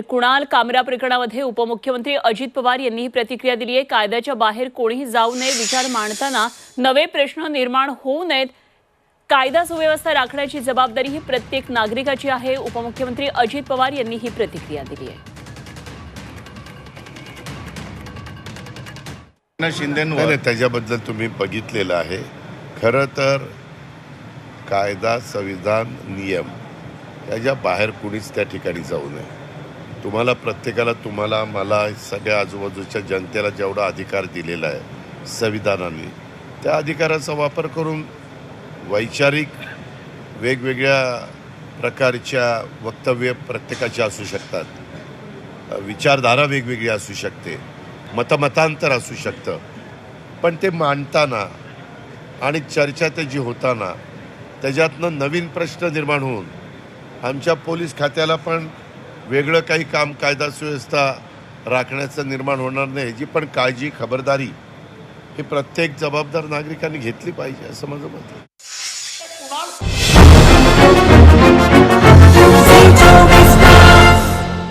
कुणाल कामरा प्रकरणामध्ये उपमुख्यमंत्री अजित पवार यांनी ही प्रतिक्रिया दिली आहे. कायद्याच्या बाहेर कोणीही जाऊ नये विचार मांडताना नवे प्रश्न निर्माण होऊ नयेत. कायदा सुव्यवस्था राखण्याची जबाबदारी ही प्रत्येक नागरिकाची आहे. उपमुख्यमंत्री अजित पवार यांनी ही प्रतिक्रिया दिली आहे. शिंदेंवर नाही, त्याच्याबद्दल तुम्ही बघितलेलं आहे. खरं तर कायदा संविधान नियम याच्या बाहेर कुणीच त्या ठिकाणी जाऊ नये. तुम्हाला प्रत्येकाला तुम्हाला मला सगळ्या आजूबाजूच्या जनतेला जेवढा अधिकार दिलेला आहे संविधानाने त्या अधिकाराचा वापर करून वैचारिक वेगवेगळ्या प्रकारच्या वक्तव्य प्रत्येकाची असू शकतात. विचारधारा वेगवेगळी असू शकते. मतमतांतर असू शकतं. पण ते मांडताना आणि चर्चा त्याची होताना त्याच्यातनं नवीन प्रश्न निर्माण होऊन आमच्या पोलीस खात्याला पण वेगळं काही काम कायदा सुव्यवस्था राखण्याचं निर्माण होणार नाही याची पण काळजी खबरदारी ही प्रत्येक जबाबदार नागरिकांनी घेतली पाहिजे असं माझं मत आहे.